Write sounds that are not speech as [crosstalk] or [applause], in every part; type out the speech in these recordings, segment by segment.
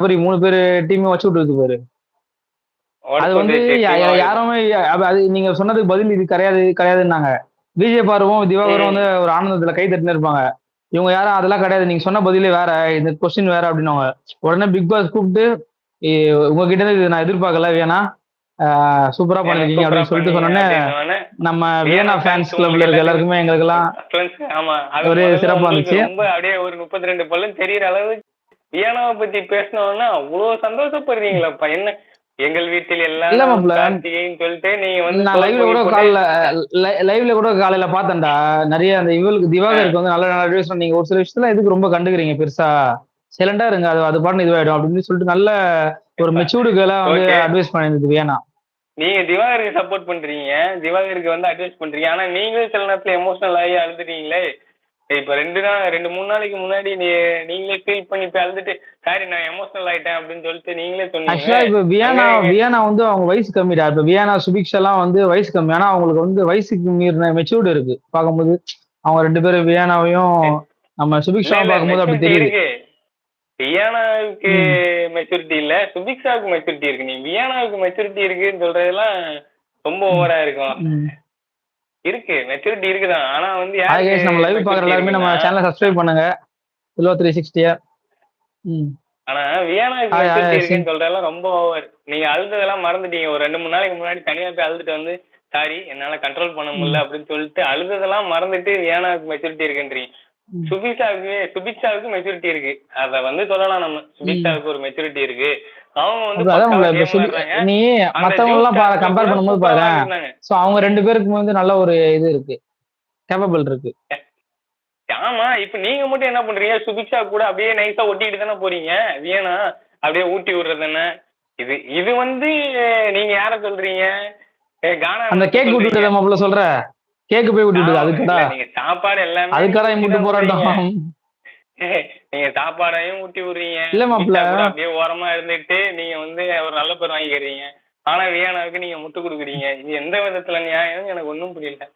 மாதிரி மூணு பேர் டீமே வச்சு விட்டுருக்கு பாரு. அது வந்து யாருமே அது நீங்க சொன்னதுக்கு பதில் இது கிடையாது கிடையாதுன்னாங்க. விஜய் பார்வும் திவாகரும். வந்து ஒரு ஆனந்தத்துல கை தட்டினு இருப்பாங்க. இவங்க யாரும் அதெல்லாம் கிடையாது. நீங்க சொன்ன பதிலே வேற இந்த கொஸ்டின் வேற அப்படின்னாங்க உடனே பிக் பாஸ் கூப்பிட்டு "ஏ, உங்ககிட்ட இருந்து இது நான் எதிர்பார்க்கல வேணா சூப்பரா பண்ணிருக்கீங்க அப்படின்னு சொல்லிட்டு சொன்னோன்னே நம்ம வியனா ஃபேன்ஸ் கிளப்ல இருக்க எல்லாருக்குமே எங்களுக்கெல்லாம் ஆமா. அது ஒரு சிறப்பா இருந்துச்சு. அப்படியே ஒரு முப்பத்தி ரெண்டு பல்லும் தெரியற அளவு வியானாவை பத்தி பேசினோம்னா அவ்வளவு சந்தோஷப்படுறீங்களாப்பா. என்ன எங்கள் வீட்டில் எல்லாம். கார்த்திகைன்னு சொல்லிட்டு நீங்க வந்து நான் லைவ்ல கூட காலைல லைவ்ல கூட காலையில பார்த்தேன்டா. நிறைய அந்த இவளுக்கு திவாகருக்கு வந்து நல்ல நல்ல அட்வைஸ் நீங்க ஒரு சில விஷயத்துல எதுக்கு ரொம்ப கண்டுக்கிறீங்க பெருசா. சைலண்டா இருங்க அது அது பாட்டு இதுவாயிடும் அப்படின்னு சொல்லிட்டு நல்ல ஒரு மெச்சூர்டு கேர்லா வந்து Okay. அட்வைஸ் பண்ணிருந்தது வியனா நீங்க திவாகருக்கு சப்போர்ட் பண்றீங்க. திவாகருக்கு வந்து அட்வைஸ் பண்றீங்க. ஆனா நீங்களே சில நேரத்துல எமோஷனல் ஆகி அழுதுட்டீங்களே. இப்ப ரெண்டு நாள் ரெண்டு மூணு நாளைக்கு முன்னாடி நீ நீங்களே ஃபீல் பண்ணி போய் அழுதுட்டு சாரி நான் எமோஷனல் ஆயிட்டேன் அப்படின்னு சொல்லிட்டு நீங்களே ஆக்சுவலா சொன்னீங்க இப்ப வியானா வியானா வந்து அவங்க வயசு கம்மிடா. இப்ப வியானா சுபிக்ஷா எல்லாம் வந்து வயசு கம்மி. ஆனா அவங்களுக்கு வந்து வயசுக்கு மீறின மெச்சூர்டு இருக்கு. பார்க்கும்போது அவங்க ரெண்டு பேரும் வியானாவையும் நம்ம சுபிக்ஷாவும் பார்க்கும்போது அப்படி தெரியுது. இருக்கு. வியானாவுக்கு மெச்சூரிட்டி இல்ல சுபிக்ஷாவுக்கு மெச்சூரிட்டி இருக்கு. நீ வியானாவுக்கு மெச்சூரிட்டி இருக்குன்னு சொல்றதெல்லாம் ரொம்ப ஓவரா இருக்கும். இருக்கு மெச்சூரிட்டி இருக்குதான் ஆனா வந்து கைஸ் நம்ம லைவ் பாக்குற எல்லாருமே நம்ம சேனலை சப்ஸ்கிரைப் பண்ணுங்க. சில்வா த்ரீ சிக்ஸ்டியா ஆனா சரி. இருக்குன்னு சொல்றதெல்லாம் ரொம்ப ஓவர் நீங்க அழுததெல்லாம் மறந்துட்டீங்க. ஒரு ரெண்டு மூணு நாளைக்கு முன்னாடி தனியா போய் அழுதுட்டு வந்து சாரி என்னால கண்ட்ரோல் பண்ண முடியல அப்படின்னு சொல்லிட்டு அழுததெல்லாம் மறந்துட்டு வியானாவுக்கு மெச்சூரிட்டி இருக்குன்றீங்க. சுபிக்ஷாவுக்கு சுபிக்ஷாவுக்கு மெச்சூரிட்டி இருக்கு. அத வந்து சொல்லலாம் நம்ம. சுபிக்ஷாவுக்கு ஒரு மெச்சூரிட்டி இருக்கு. அவங்க வந்து. நீ மத்தவங்க எல்லாம் chapter கம்பேர் பண்ணும்போது பாரு. சோ அவங்க ரெண்டு பேருக்கும் வந்து நல்ல ஒரு இது இருக்கு. கேப்பபிள் இருக்கு. ஆமா இப்ப நீங்க மட்டும் என்ன பண்றீங்க? சுபிக்ஷா கூட அப்படியே நைஸா ஒட்டிட்டு தானே போறீங்க? வியனா அப்படியே ஊட்டி விடுறது என்ன? இது இது வந்து நீங்க யார சொல்றீங்க? அந்த கேக். விட்டுட்டு மாப்பிள்ள சொல்ற? கேக் போய் விட்டுட்டு அதுக்கடா. நீங்க சாப்பாடு எல்லாமே அதுக்கடா முட்டு போராட்டம். [laughs] நீங்க சாப்பாடையும் ஊட்டி விடுறீங்க. இல்ல கூட அப்படியே ஓரமா இருந்துட்டு நீங்க வந்து ஒரு நல்ல பேர் வாங்கிக்கிறீங்க. ஆனா வியானாவுக்கு நீங்க முட்டு கொடுக்குறீங்க. இது எந்த விதத்துல நியாயம் எனக்கு ஒண்ணும் புரியல.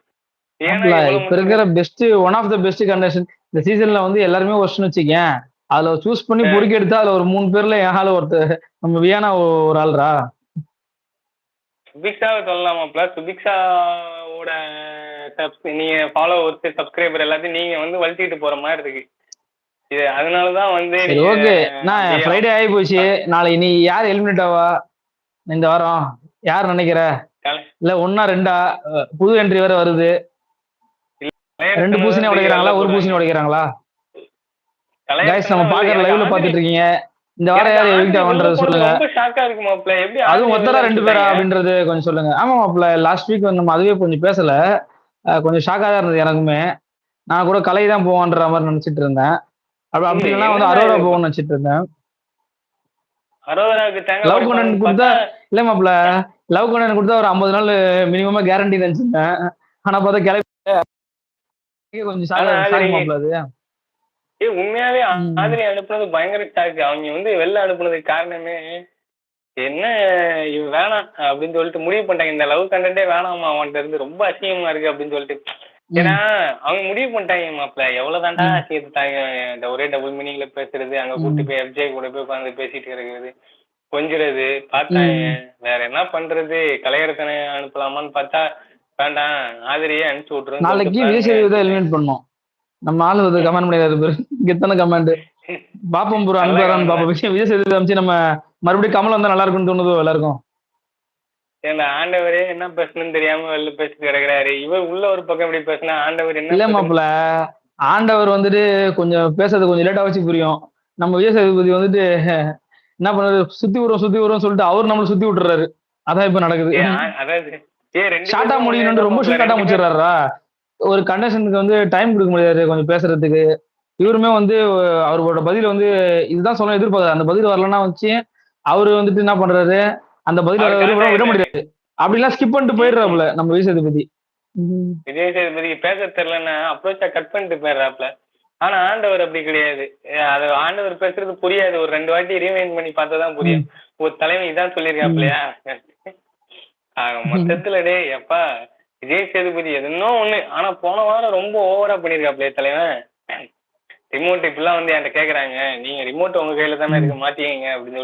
மாப்பிள்ள, இப்ப இருக்கிற best one of the best contestant இந்த சீசன்ல வந்து எல்லாருமே ஒர்ஸ்ட்னு வச்சுக்கேன் அதுல சூஸ் பண்ணி பொறுக்கி எடுத்தா அதுல ஒரு மூணு பேர்ல என் ஆளு ஒருத்தர் நம்ம வியானா ஒரு ஆள்ரா. சுபிக்ஷாவை சொல்லலாமாப்ல சுபிக்ஷாவோட subs- நீங்க ஃபாலோவர்ஸ் சப்ஸ்கிரைபர் எல்லாத்தையும் நீங்க வந்து வலிச்சுக்கிட்டு போற மாதிரி இருக்கு. இது அதனாலதான் வந்து ஓகே நான் ஃப்ரைடே ஆகி போச்சு நாளைக்கு நீ யார் எலிமினேட் ஆவா? இந்த வாரம். யார் நினைக்கிற? இல்ல ஒன்னா ரெண்டா? புது என்ட்ரி வேற வருது. ரெண்டு பூசணி உடைக்கிறாங்களா? ஒரு பூசணி உடைக்கிறாங்களா? கைஸ் நம்ம பாக்குற லைவ்ல பாத்துட்டு இருக்கீங்க. இந்த வாரம் யார் ஆவன்றது போனது சொல்லுங்க. அதுவும் ஒத்தரா உள்ள ரெண்டு பேரா? அப்படின்றது கொஞ்சம் சொல்லுங்க. ஆமா மாப்ள லாஸ்ட் வீக் வந்து நம்ம அதுவே கொஞ்சம் பேசல. கொஞ்சம் ஷாக்கா தான் இருந்தது எனக்குமே. நான் கூட கலை தான் போவான்ற மாதிரி நினைச்சிட்டு இருந்தேன். அப்படி அப்படி இல்லைன்னா வந்து அரோரா? போகணும்னு நினைச்சிட்டு இருந்தேன். உடைப்பாங்கன்னு content கொடுத்தா இல்ல மாப்ள லவ் கண்டென்ட் கொடுத்தா ஒரு ஐம்பது நாள் மினிமமா கேரண்டி நினைச்சிருந்தேன் ஆனா பார்த்தா கிளம்பி கொஞ்சம் மாப்ள அது. உண்மையாவே. ஆதிரி அனுப்புனது பயங்கர ஷாக்கு அவங்க வந்து வெளில அனுப்புனதுக்கு காரணமே என்ன இவன் வேணாம் அப்படின்னு சொல்லிட்டு முடிவு பண்ணிட்டாங்க. இந்த லவ் கண்டென்ட்டே வேணாமா அவன்கிட்ட இருந்து ரொம்ப அசிங்கமா இருக்கு அப்படின்னு சொல்லிட்டு. ஏன்னா அவங்க முடிவு பண்ணிட்டாங்க மாப்ள எவ்வளவுதான்டா. அசிங்கத்தாங்க இந்த ஒரே டபுள் மீனிங்ல பேசுறது அங்க கூட்டு போய் எஃப்ஜே கூட போய் உட்காந்து பேசிட்டு இருக்கிறது கொஞ்சுறது பார்த்தாங்க. வேற என்ன பண்றது? கலையரசனை அனுப்பலாமான்னு பார்த்தா வேண்டாம் ஆதிரியே அனுப்பிச்சு விட்டுருன்னு நாளைக்கு விஜய் தான் எலிமினேட் பண்ணோம் நம்ம ஆளு வந்து கமெண்ட் பண்ணிடாது பேரு. எத்தனை கமெண்ட் பாப்பம் ப்ரோ அனுப்புறான்னு பாப்போம். விஜய் சேதுபதி அமைச்சு நம்ம மறுபடியும் கமல் வந்தா நல்லா இருக்கும்னு தோணுதோ எல்லாருக்கும்? இந்த ஆண்டவரே என்ன பேசணும்னு தெரியாம வெளில பேசிட்டு கிடக்குறாரு. இவர் உள்ள ஒரு பக்கம் இப்படி பேசினா ஆண்டவர் என்ன இல்ல? மாப்ள ஆண்டவர் வந்துட்டு கொஞ்சம் பேசுறது கொஞ்சம் லேட்டா வச்சு புரியும். நம்ம விஜய் சேதுபதி வந்துட்டு என்ன பண்ணாரு சுத்தி விடுறோம் சுத்தி விடுறோம் சொல்லிட்டு அவர் நம்மள சுத்தி விட்டுறாரு. அதான் இப்ப நடக்குது. ஷார்ட்டா முடியணும்னு ரொம்ப ஷார்ட்டா முடிச்சிடுறாரா ஒரு கண்டஸ்டன்ட்க்கு வந்து டைம் கொடுக்க முடியாது கொஞ்சம் பேசுறதுக்கு. இவருமே வந்து அவரோட பதில் வந்து இதுதான் சொல்ல எதிர்பார்க்காரு அந்த பதில் வரலன்னா வச்சு அவரு வந்துட்டு என்ன பண்றாரு? அந்த பதில் விட முடியாது. அப்படிலாம் ஸ்கிப் பண்ணிட்டு போயிடுறாப்புல நம்ம விஜய் சேதுபதி. விஜய் சேதுபதிக்கு பேச தெரியலன்னா அப்ரோச்சா கட் பண்ணிட்டு போயிடுறாப்ல ஆனா ஆண்டவர் அப்படி கிடையாது. அது ஆண்டவர் பேசுறது புரியாது. ஒரு ரெண்டு வாட்டி ரீவைண்ட் பண்ணி பார்த்தா தான் புரியும் ஒரு தலைமை இதான் சொல்லியிருக்காப்லையா ஆக மொத்தத்துல டேய் எப்பா விஜய் சேதுபதி எதுனோ ஒண்ணு. ஆனா போன வாரம் ரொம்ப ஓவரா பண்ணிருக்காப்லையே தலைவன். ரிமோட் இப்பெல்லாம் வந்து என்கிட்ட கேக்குறாங்க. நீங்க ரிமோட் உங்க கையில தானே இருக்கு மாத்திக்கங்க அப்படின்னு